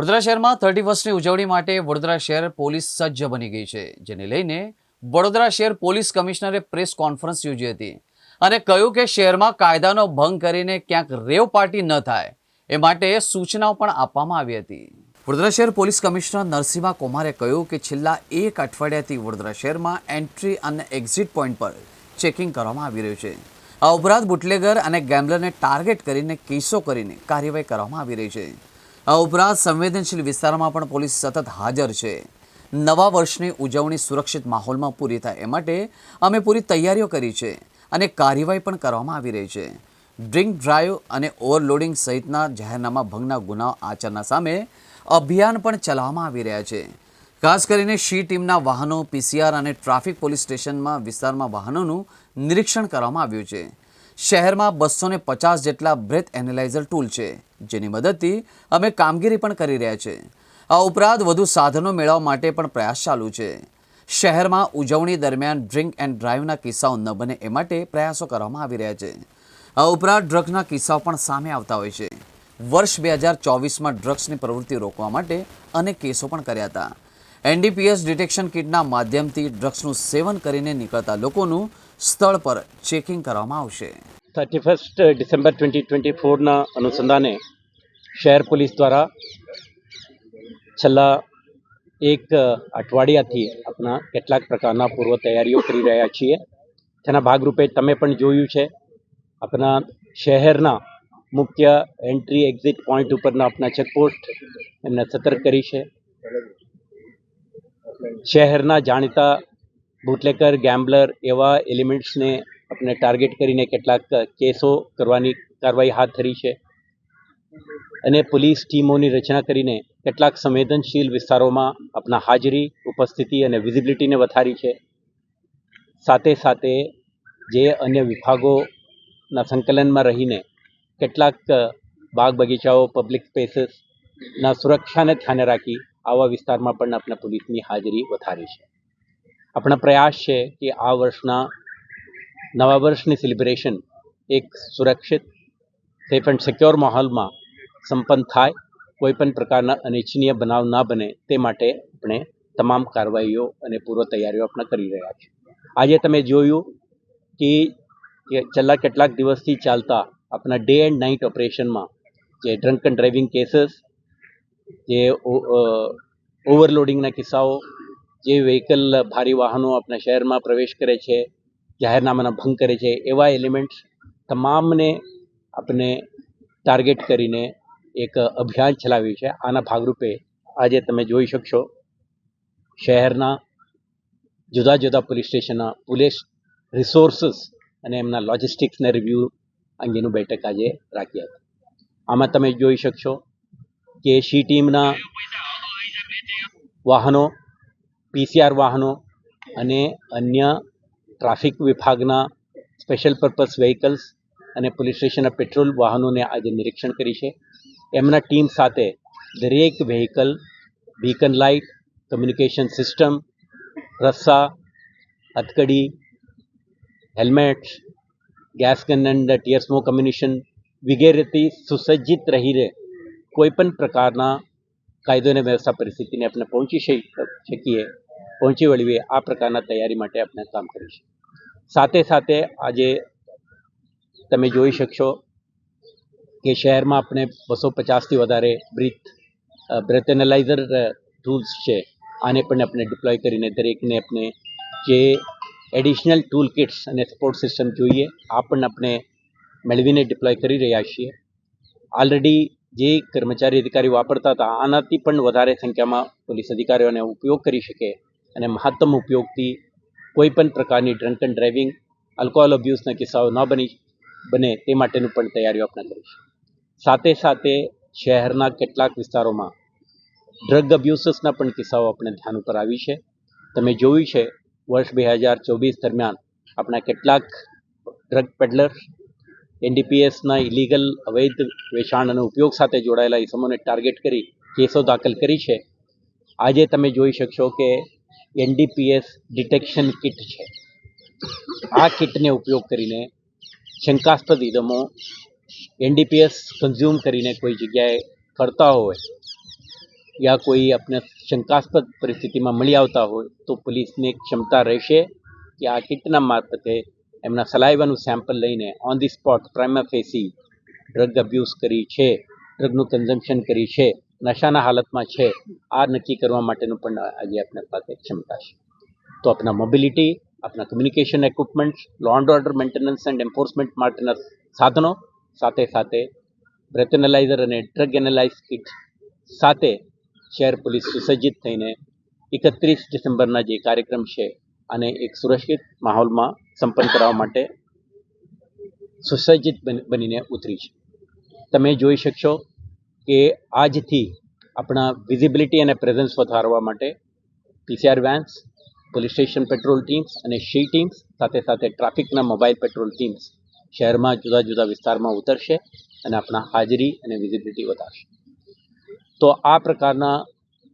વડોદરા શહેરમાં થર્ટી ફર્સ્ટની ઉજવણી માટે વડોદરા શહેર પોલીસ સજ્જ બની ગઈ છે, જેને લઈને વડોદરા શહેર પોલીસ કમિશનરે પ્રેસ કોન્ફરન્સ યોજી હતી અને કહ્યું કે શહેરમાં કાયદાનો ભંગ કરીને ક્યાંક રેવ પાર્ટી ન થાય, એ માટે સૂચનાઓ પણ આપવામાં આવી હતી. વડોદરા શહેર પોલીસ કમિશનર નરસિંહા કુમારે કહ્યું કે છેલ્લા એક અઠવાડિયાથી વડોદરા શહેરમાં એન્ટ્રી અને એક્ઝિટ પોઈન્ટ પર ચેકિંગ કરવામાં આવી રહ્યું છે. આ ઉપરાંત બુટલેગર અને ગેમ્બલરને ટાર્ગેટ કરીને કેસો કરીને કાર્યવાહી કરવામાં આવી રહી છે. આ ઉપરાંત સંવેદનશીલ વિસ્તારમાં પણ પોલીસ સતત હાજર છે. નવા વર્ષની ઉજવણી સુરક્ષિત માહોલમાં પૂરી થાય એ માટે અમે પૂરી તૈયારીઓ કરી છે અને કાર્યવાહી પણ કરવામાં આવી રહી છે. ડ્રિંક ડ્રાઈવ અને ઓવરલોડિંગ સહિતના જાહેરનામા ભંગના ગુનાઓ આચરના સામે અભિયાન પણ ચલાવવામાં આવી રહ્યા છે. ખાસ કરીને શી ટીમના વાહનો, પીસીઆર અને ટ્રાફિક પોલીસ સ્ટેશનમાં વિસ્તારમાં વાહનોનું નિરીક્ષણ કરવામાં આવ્યું છે. શહેરમાં બસો ને પચાસ જેટલા બ્રેથ એનાલાઇઝર ટૂલ છે. જેની મદદથી અમે કામગીરી પણ કરી રહ્યા છે. આ ઉપરાંત વધુ સાધનો મેળવવા માટે પણ પ્રયાસ ચાલુ છે. શહેરમાં ઉજવણી દરમિયાન ડ્રિંક એન્ડ ડ્રાઈવના કિસ્સાઓ ન બને એ માટે પ્રયાસો કરવામાં આવી રહ્યા છે. આ ઉપરાંત ડ્રગ્સના કિસ્સાઓ પણ સામે આવતા હોય છે. વર્ષ બે હજાર ચોવીસમાં ડ્રગ્સની પ્રવૃત્તિ રોકવા માટે અનેક કેસો પણ કર્યા હતા. એનડીપીએસ ડિટેક્શન કિટના માધ્યમથી ડ્રગ્સનું સેવન કરીને નીકળતા લોકોનું સ્થળ પર ચેકિંગ કરવામાં આવશે. Thirty first December twenty twenty ફોરના અનુસંધાને શહેર પોલીસ દ્વારા છેલ્લા એક અઠવાડિયાથી આપણા કેટલાક પ્રકારના પૂર્વ તૈયારીઓ કરી રહ્યા છીએ. તેના ભાગરૂપે તમે પણ જોયું છે, આપણા શહેરના મુખ્ય એન્ટ્રી એક્ઝિટ પોઈન્ટ ઉપરના આપણા ચેકપોસ્ટ એમને સતર્ક કરી છે. શહેરના જાણીતા બુટલેકર, ગેમ્બલર એવા એલિમેન્ટ્સને આપણે ટાર્ગેટ કરીને કેટલાક કેસો કરવાની કાર્યવાહી હાથ ધરી છે. અને પોલીસ ટીમોની રચના કરીને કેટલાક સંવેદનશીલ વિસ્તારોમાં આપણા હાજરી, ઉપસ્થિતિ અને વિઝિબિલિટીને વધારી છે. સાથે સાથે જે અન્ય વિભાગોના સંકલનમાં રહીને કેટલાક બાગ બગીચાઓ પબ્લિક સ્પેસીસના સુરક્ષાને ધ્યાને રાખી આવા વિસ્તારમાં પણ આપણા પોલીસની હાજરી વધારી છે. આપણા પ્રયાસ છે કે આ વર્ષના નવા વર્ષની સેલિબ્રેશન એક સુરક્ષિત સેફ એન્ડ સિક્યોર માહોલમાં સંપન્ન થાય, કોઈ પણ પ્રકારના અનિચ્છનીય બનાવ ના બને તે માટે આપણે તમામ કાર્યવાહીઓ અને પૂર્વ તૈયારીઓ આપણે કરી રહ્યા છીએ. આજે તમે જોયું કે કે છેલ્લા કેટલાક દિવસથી ચાલતા આપણા ડે એન્ડ નાઇટ ઓપરેશનમાં જે ડ્રંક એન્ડ ડ્રાઇવિંગ કેસીસ, જે ઓવરલોડિંગના કિસ્સાઓ, જે વ્હીકલ ભારી વાહનો આપણા શહેરમાં પ્રવેશ કરે છે, જાહેરનામાના ભંગ કરે છે, એવા એલિમેન્ટ્સ તમામને આપણે ટાર્ગેટ કરીને એક અભિયાન ચલાવ્યું છે. આના ભાગરૂપે આજે તમે જોઈ શકશો શહેરના જુદા જુદા પોલીસ સ્ટેશનના પોલીસ રિસોર્સિસ અને એમના લોજિસ્ટિક્સને રિવ્યૂ અંગેનું બેઠક આજે રાખી હતી. આમાં તમે જોઈ શકશો કે શી ટીમના વાહનો પીસીઆર વાહનો અને અન્ય ટ્રાફિક વિભાગના સ્પેશિયલ પર્પઝ વ્હીકલ્સ અને પોલીસ સ્ટેશનના પેટ્રોલ વાહનોને આજે નિરીક્ષણ કરી છે. એમના ટીમ સાથે દરેક vehicle beacon light communication system રસ્સા, હથકડી helmet gas gun and tear smoke ammunition વગેરેથી સુસજ્જિત રહીને કોઈપણ પ્રકારના કાયદો અને વ્યવસ્થા પરિસ્થિતિને આપણે પહોંચી શકીએ, પહોંચી વળીએ, આ પ્રકારના તૈયારી માટે આપણે કામ કરીશું. સાથે સાથે આજે તમે જોઈ શકશો કે શહેરમાં આપણે બસો પચાસથી વધારે બ્રીથ બ્રેથ એનાલાઇઝર ટૂલ્સ છે. આને પણ આપણે ડિપ્લોય કરીને દરેકને આપણે જે એડિશનલ ટૂલ કિટ્સ અને સપોર્ટ સિસ્ટમ જોઈએ, આ પણ આપણે મેળવીને ડિપ્લોય કરી રહ્યા છીએ. ઓલરેડી જે કર્મચારી અધિકારી વાપરતા હતા, આનાથી પણ વધારે સંખ્યામાં પોલીસ અધિકારીઓને ઉપયોગ કરી શકે અને મહત્તમ ઉપયોગથી કોઈ પણ પ્રકારની ડ્રંક એન્ડ ડ્રાઇવિંગ આલ્કોહોલ અબ્યુઝના કિસ્સાઓ ન બની, બને તે માટેનું પણ તૈયારીઓ આપણે કરીશું. સાથે સાથે શહેરના કેટલાક વિસ્તારોમાં ડ્રગ અબ્યુસીસના પણ કિસ્સાઓ આપણે ધ્યાન ઉપર આવી છે. તમે જોયું છે, વર્ષ બે હજાર ચોવીસ દરમિયાન આપણા કેટલાક ડ્રગ પેડલર એનડીપીએસના ઇલીગલ અવૈધ વેચાણ અને ઉપયોગ સાથે જોડાયેલા ઇસમોને ટાર્ગેટ કરી, કેસો દાખલ કરી છે. આજે તમે જોઈ શકશો કે એનડીપીએસ ડિટેક્શન કિટ છે. આ કિટને ઉપયોગ કરીને શંકાસ્પદ ઇસમો એનડીપીએસ કન્ઝ્યુમ કરીને કોઈ જગ્યાએ ફરતા હોય યા કોઈ આપણે શંકાસ્પદ પરિસ્થિતિમાં મળી આવતા હોય તો પોલીસને ક્ષમતા રહેશે કે આ કિટના મારફતે એમના સલાઈવાનું સેમ્પલ લઈને on the spot prima facie drug abuse કરી છે ડ્રગનું કન્ઝમ્પશન કરી છે, નશાના હાલતમાં છે, આ નક્કી કરવા માટેનું પણ આજે આપણી પાસે ક્ષમતા છે. તો આપણા મોબિલિટી આપણા communication equipment law and order maintenance and enforcement માટેના સાધનો સાથે સાથે બ્રેથ એનાલાઇઝર અને ડ્રગ એનાલાઇઝ કિટ સાથે શહેર પોલીસ સુસજ્જિત થઈને એકત્રીસ ડિસેમ્બરના જે કાર્યક્રમ છે અને એક સુરક્ષિત માહોલમાં સંપન્ન કરવા માટે સુસજ્જિત બની- બનીને ઉતરી છે. તમે જોઈ શકશો કે આજથી આપણા વિઝિબિલિટી અને પ્રેઝન્સ વધારવા માટે PCR vans police station patrol teams અને શી ટીમ્સ સાથે સાથે ટ્રાફિકના મોબાઈલ પેટ્રોલ ટીમ્સ શહેરમાં જુદા જુદા વિસ્તારમાં ઉતરશે અને આપણા હાજરી અને વિઝિબિલિટી વધારશે. તો આ પ્રકારના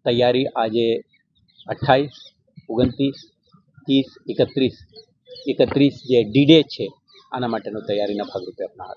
તૈયારી આજે અઠ્ઠાવીસ, ઓગણત્રીસ, ત્રીસ, એકત્રીસ એકત્રીસ જે ડી ડે છે, આના માટેનો તૈયારીના ભાગરૂપે આપણા